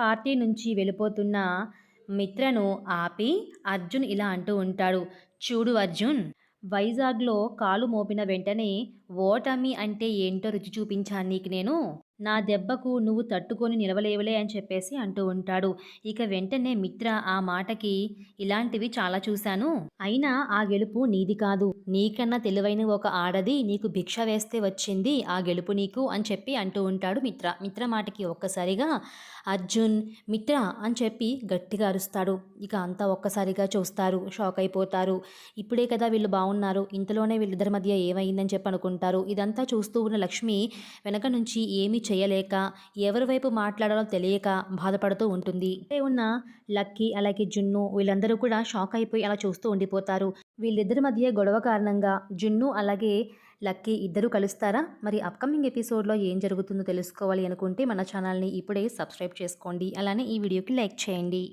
Party నుంచి వెళ్ళిపోతున్న మిత్రను ఆపి అర్జున్ ఇలా అంటూ ఉంటాడు చూడు అర్జున్ వైజాగ్లో కాలు మోపిన వెంటనే ఓటమి అంటే ఏంటో రుచి చూపించాను నీకు నేను. నా దెబ్బకు నువ్వు తట్టుకొని నిలవలేవులే అని చెప్పేసి అంటూ ఉంటాడు. ఇక వెంటనే మిత్ర ఆ మాటకి ఇలాంటివి చాలా చూశాను. అయినా ఆ గెలుపు నీది కాదు. నీకన్నా తెలివైన ఒక ఆడది నీకు భిక్ష వేస్తే వచ్చింది ఆ గెలుపు నీకు అని చెప్పి అంటూ ఉంటాడు మిత్ర. మిత్ర మాటకి ఒక్కసారిగా అర్జున్ మిత్ర అని చెప్పి గట్టిగా అరుస్తాడు. ఇక అంతా ఒక్కసారిగా చూస్తారు. షాక్ అయిపోతారు. ఇప్పుడే కదా వీళ్ళు బాగున్నారు ఇంతలోనే వీళ్ళిద్దరి మధ్య ఏమైందని చెప్పి అనుకుంటారు. ఇదంతా చూస్తూ ఉన్న లక్ష్మి వెనక నుంచి ఏమీ చేయలేక ఎవరి వైపు మాట్లాడాలో తెలియక బాధపడుతూ ఉంటుంది. ఉన్న లక్కీ అలాగే జున్ను వీళ్ళందరూ కూడా షాక్ అయిపోయి అలా చూస్తూ ఉండిపోతారు. వీళ్ళిద్దరి మధ్య గొడవ కారణంగా జున్ను అలాగే లక్కీ ఇద్దరు కలుస్తారా? మరి అప్కమింగ్ ఎపిసోడ్లో ఏం జరుగుతుందో తెలుసుకోవాలి అనుకుంటే మన ఛానల్ని ఇప్పుడే సబ్స్క్రైబ్ చేసుకోండి. అలానే ఈ వీడియోకి లైక్ చేయండి.